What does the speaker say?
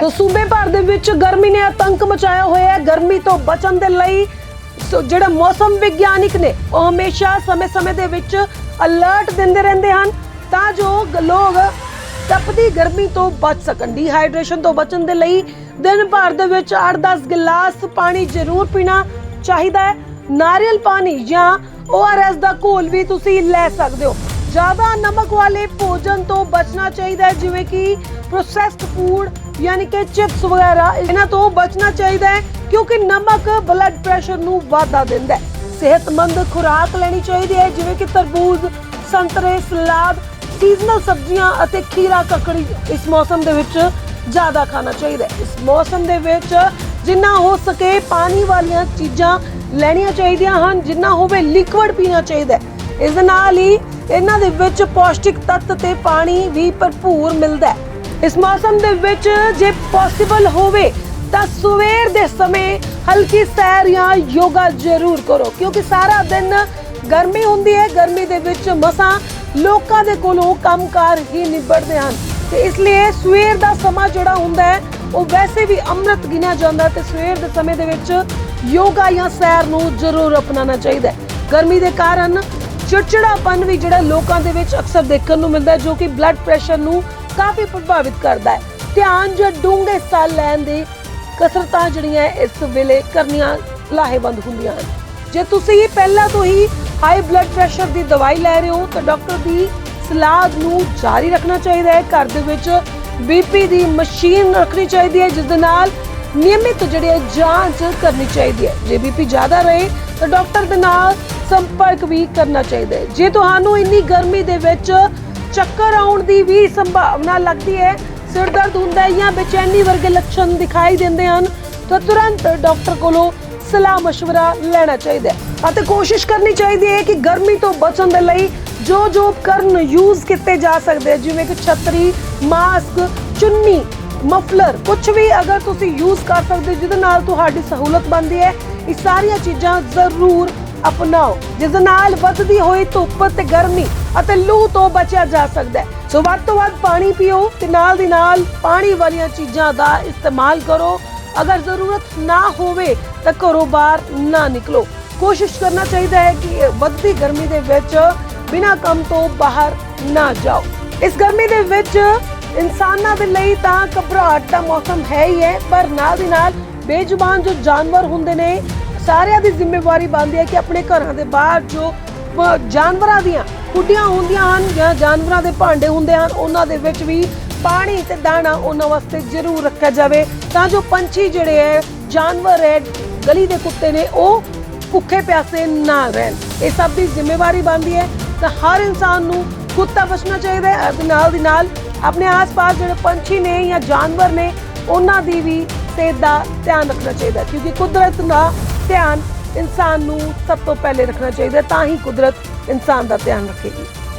ਤੋ ਸੂਬੇ ਭਰ ਦੇ ਵਿੱਚ ਗਰਮੀ ਨੇ ਆਤੰਕ ਮਚਾਇਆ ਹੋਇਆ ਹੈ। ਗਰਮੀ ਤੋਂ ਬਚਣ ਦੇ ਲਈ ਸੋ ਜਿਹੜੇ ਮੌਸਮ ਵਿਗਿਆਨਿਕ ਨੇ, ਉਹ ਹਮੇਸ਼ਾ ਸਮੇਂ-ਸਮੇਂ ਦੇ ਵਿੱਚ ਅਲਰਟ ਦਿੰਦੇ ਰਹਿੰਦੇ ਹਨ ਤਾਂ ਜੋ ਲੋਕ ਤਪਦੀ ਗਰਮੀ ਤੋਂ ਬਚ ਸਕਣ। ਡੀਹਾਈਡਰੇਸ਼ਨ ਤੋਂ ਬਚਣ ਦੇ ਲਈ ਦਿਨ ਭਰ ਦੇ ਵਿੱਚ 8-10 ਗਿਲਾਸ ਪਾਣੀ ਜ਼ਰੂਰ ਪੀਣਾ ਚਾਹੀਦਾ ਹੈ। ਨਾਰੀਅਲ ਪਾਣੀ ਜਾਂ ORS ਦਾ ਘੋਲ ਵੀ ਤੁਸੀਂ ਲੈ ਸਕਦੇ ਹੋ। ਜ਼ਿਆਦਾ ਨਮਕ ਵਾਲੇ ਭੋਜਨ ਤੋਂ ਬਚਣਾ ਚਾਹੀਦਾ ਹੈ, ਜਿਵੇਂ ਕਿ ਪ੍ਰੋਸੈਸਡ ਫੂਡ ਯਾਨੀ ਕਿ ਚਿਪਸ ਵਗੈਰਾ, ਇਹਨਾਂ ਤੋਂ ਬਚਣਾ ਚਾਹੀਦਾ ਹੈ, ਕਿਉਂਕਿ ਨਮਕ ਬਲੱਡ ਪ੍ਰੈਸ਼ਰ ਨੂੰ ਵਾਧਾ ਦਿੰਦਾ ਹੈ। ਸਿਹਤਮੰਦ ਖੁਰਾਕ ਲੈਣੀ ਚਾਹੀਦੀ ਹੈ, ਜਿਵੇਂ ਕਿ ਤਰਬੂਜ, ਸੰਤਰੇ, ਸਲਾਦ ਸੀਜ਼ਨਲ ਸਬਜ਼ੀਆਂ ਅਤੇ ਖੀਰਾ ਕੱਕੜੀ ਇਸ ਮੌਸਮ ਦੇ ਵਿੱਚ ਜ਼ਿਆਦਾ ਖਾਣਾ ਚਾਹੀਦਾ ਹੈ। ਇਸ ਮੌਸਮ ਦੇ ਵਿੱਚ ਜਿੰਨਾ ਹੋ ਸਕੇ ਪਾਣੀ ਵਾਲੀਆਂ ਚੀਜ਼ਾਂ ਲੈਣੀਆਂ ਚਾਹੀਦੀਆਂ ਹਨ, ਜਿੰਨਾ ਹੋਵੇ ਲਿਕਵਿਡ ਪੀਣਾ ਚਾਹੀਦਾ ਹੈ। ਇਸ ਦੇ ਨਾਲ ਹੀ ਇਹਨਾਂ ਦੇ ਵਿੱਚ ਪੌਸ਼ਟਿਕ ਤੱਤ ਤੇ ਪਾਣੀ ਵੀ ਭਰਪੂਰ ਮਿਲਦਾ ਹੈ। ਇਸ ਮੌਸਮ ਦੇ ਵਿੱਚ ਜੇ ਪੋਸੀਬਲ ਹੋਵੇ ਤਾਂ ਸਵੇਰ ਦੇ ਸਮੇਂ ਹਲਕੀ ਸੈਰ ਜਾਂ ਯੋਗਾ ਜ਼ਰੂਰ ਕਰੋ, ਕਿਉਂਕਿ ਸਾਰਾ ਦਿਨ ਗਰਮੀ ਹੁੰਦੀ ਹੈ। ਗਰਮੀ ਦੇ ਵਿੱਚ ਮਸਾਂ ਲੋਕਾਂ ਦੇ ਕੋਲੋਂ ਕੰਮਕਾਰ ਹੀ ਨਿਬੜਦੇ ਹਨ। ਤੇ ਇਸ ਲਈ ਸਵੇਰ ਦਾ ਸਮਾਂ ਜਿਹੜਾ ਹੁੰਦਾ ਹੈ, ਉਹ ਵੈਸੇ ਵੀ ਅੰਮ੍ਰਿਤ ਗਿਣਿਆ ਜਾਂਦਾ ਹੈ ਤੇ ਸਵੇਰ ਦੇ ਸਮੇਂ ਦੇ ਵਿੱਚ ਯੋਗਾ ਜਾਂ ਸੈਰ ਨੂੰ ਜ਼ਰੂਰ ਅਪਣਾਉਣਾ ਚਾਹੀਦਾ ਹੈ। ਗਰਮੀ ਦੇ ਕਾਰਨ ਚਿੜਚਿੜਾਪਨ ਵੀ ਜਿਹੜਾ ਲੋਕਾਂ ਦੇ ਵਿੱਚ ਅਕਸਰ ਦੇਖਣ ਨੂੰ ਮਿਲਦਾ ਹੈ, ਜੋ ਕਿ ਬਲੱਡ ਪ੍ਰੈਸ਼ਰ ਨੂੰ ਕਾਫੀ ਪ੍ਰਭਾਵਿਤ ਕਰਦਾ ਹੈ। ਧਿਆਨ ਜਾਂ ਡੂੰਘੇ ਸਾਹ ਲੈਣ ਦੀ ਕਸਰਤਾਂ ਜਿਹੜੀਆਂ ਇਸ ਵੇਲੇ ਕਰਨੀਆਂ ਲਾਹੇਵੰਦ ਹੁੰਦੀਆਂ ਹਨ। ਜੇ ਤੁਸੀਂ ਪਹਿਲਾਂ ਤੋਂ ਹੀ ਹਾਈ ਬਲੱਡ ਪ੍ਰੈਸ਼ਰ ਦੀ ਦਵਾਈ ਲੈ ਰਹੇ ਹੋ, ਤਾਂ ਡਾਕਟਰ ਦੀ ਸਲਾਹ ਨੂੰ ਜਾਰੀ ਰੱਖਣਾ ਚਾਹੀਦਾ ਹੈ। ਘਰ ਦੇ ਵਿੱਚ ਬੀਪੀ ਦੀ ਮਸ਼ੀਨ ਰੱਖਣੀ ਚਾਹੀਦੀ ਹੈ, ਜਿਸ ਦੇ ਨਾਲ ਨਿਯਮਿਤ ਜਿਹੜੀ ਹੈ ਜਾਂਚ ਕਰਨੀ ਚਾਹੀਦੀ ਹੈ। ਜੇ ਬੀਪੀ ਜ਼ਿਆਦਾ ਰਹੇ, ਤਾਂ ਡਾਕਟਰ ਦੇ ਨਾਲ ਸੰਪਰਕ ਵੀ ਕਰਨਾ ਚਾਹੀਦਾ ਹੈ ਜੇ ਤੁਹਾਨੂੰ ਇੰਨੀ ਗਰਮੀ ਦੇ ਵਿੱਚ ਚੱਕਰ ਆਉਣ ਦੀ ਵੀ ਸੰਭਾਵਨਾ ਲੱਗਦੀ ਹੈ ਸਿਰ ਦਰਦ ਹੁੰਦਾ ਹੈ ਜਾਂ ਬੇਚੈਨੀ ਵਰਗੇ ਲੱਛਣ ਦਿਖਾਈ ਦਿੰਦੇ ਹਨ ਤਾਂ ਤੁਰੰਤ ਡਾਕਟਰ ਕੋਲੋਂ ਸਲਾਹ مشورہ ਲੈਣਾ ਚਾਹੀਦਾ ਹੈ ਅਤੇ ਕੋਸ਼ਿਸ਼ ਕਰਨੀ ਚਾਹੀਦੀ ਹੈ ਕਿ ਗਰਮੀ ਤੋਂ ਬਚਣ ਦੇ ਲਈ ਜੋ ਜੋ ਉਪਕਰਨ ਯੂਜ਼ ਕੀਤੇ ਜਾ ਸਕਦੇ ਆ, ਜਿਵੇਂ ਕਿ ਛਤਰੀ ਮਾਸਕ ਚੁੰਨੀ ਮਫਲਰ ਕੁਝ ਵੀ ਅਗਰ ਤੁਸੀਂ ਯੂਜ਼ ਕਰ ਸਕਦੇ ਹੋ, ਜਿਹਦੇ ਨਾਲ ਤੁਹਾਡੀ ਸਹੂਲਤ ਬਣਦੀ ਹੈ ਇਹ ਸਾਰੀਆਂ ਚੀਜ਼ਾਂ ਜ਼ਰੂਰ ਅਪਣਾਓ, ਜਿਸ ਨਾਲ ਵੱਧਦੀ ਹੋਈ ਧੁੱਪ ਤੇ ਗਰਮੀ ਅਤੇ ਲੂ ਤੋਂ ਬਚਿਆ ਜਾ ਸਕਦਾ ਹੈ। ਸੋ ਵੱਧ ਤੋਂ ਵੱਧ ਪਾਣੀ ਪੀਓ ਤੇ ਨਾਲ ਦੀ ਨਾਲ ਪਾਣੀ ਵਾਲੀਆਂ ਚੀਜ਼ਾਂ ਦਾ ਇਸਤੇਮਾਲ ਕਰੋ। ਅਗਰ ਜ਼ਰੂਰਤ ਨਾ ਹੋਵੇ ਤਾਂ ਘਰੋਂ ਬਾਹਰ ਨਾ ਨਿਕਲੋ। ਕੋਸ਼ਿਸ਼ ਕਰਨਾ ਚਾਹੀਦਾ ਹੈ ਕਿ ਵੱਧਦੀ ਗਰਮੀ ਦੇ ਵਿੱਚ ਬਿਨਾਂ ਕੰਮ ਤੋਂ ਬਾਹਰ ਨਾ ਜਾਓ। ਇਸ ਗਰਮੀ ਦੇ ਵਿੱਚ ਇਨਸਾਨਾਂ ਦੇ ਲਈ ਤਾਂ ਘਬਰਾਹਟ ਦਾ ਮੌਸਮ ਹੈ ਹੀ ਹੈ, ਪਰ ਨਾਲ ਦੀ ਨਾਲ ਬੇਜ਼ੁਬਾਨ ਜੋ ਜਾਨਵਰ ਹੁੰਦੇ ਨੇ ਸਾਰਿਆਂ ਦੀ ਜ਼ਿੰਮੇਵਾਰੀ ਬਣਦੀ ਹੈ ਕਿ ਆਪਣੇ ਘਰਾਂ ਦੇ ਬਾਹਰ ਜੋ ਜਾਨਵਰਾਂ ਦੀਆਂ ਕੁੱਡੀਆਂ ਹੁੰਦੀਆਂ ਹਨ ਜਾਂ ਜਾਨਵਰਾਂ ਦੇ ਭਾਂਡੇ ਹੁੰਦੇ ਹਨ, ਉਹਨਾਂ ਦੇ ਵਿੱਚ ਵੀ ਪਾਣੀ ਤੇ ਦਾਣਾ ਉਹਨਾਂ ਵਾਸਤੇ ਜ਼ਰੂਰ ਰੱਖਿਆ ਜਾਵੇ ਤਾਂ ਜੋ ਪੰਛੀ ਜਿਹੜੇ ਹੈ, ਜਾਨਵਰ ਹੈ, ਗਲੀ ਦੇ ਕੁੱਤੇ ਨੇ, ਉਹ ਭੁੱਖੇ ਪਿਆਸੇ ਨਾ ਰਹਿਣ। ਇਹ ਸਭ ਦੀ ਜ਼ਿੰਮੇਵਾਰੀ ਬਣਦੀ ਹੈ ਤਾਂ ਹਰ ਇਨਸਾਨ ਨੂੰ ਕੁੱਤਾ ਬਚਣਾ ਚਾਹੀਦਾ ਹੈ। ਅਤੇ ਨਾਲ ਦੀ ਨਾਲ ਆਪਣੇ ਆਸ-ਪਾਸ ਜਿਹੜੇ ਪੰਛੀ ਨੇ ਜਾਂ ਜਾਨਵਰ ਨੇ, ਉਹਨਾਂ ਦੀ ਵੀ ਸਿਹਤ ਦਾ ਧਿਆਨ ਰੱਖਣਾ ਚਾਹੀਦਾ ਕਿਉਂਕਿ ਕੁਦਰਤ ਦਾ ਧਿਆਨ ਇਨਸਾਨ ਨੂੰ ਸਭ ਤੋਂ ਪਹਿਲੇ ਰੱਖਣਾ ਚਾਹੀਦਾ ਤਾਂ ਹੀ ਕੁਦਰਤ ਇਨਸਾਨ ਦਾ ਧਿਆਨ ਰੱਖੇਗੀ।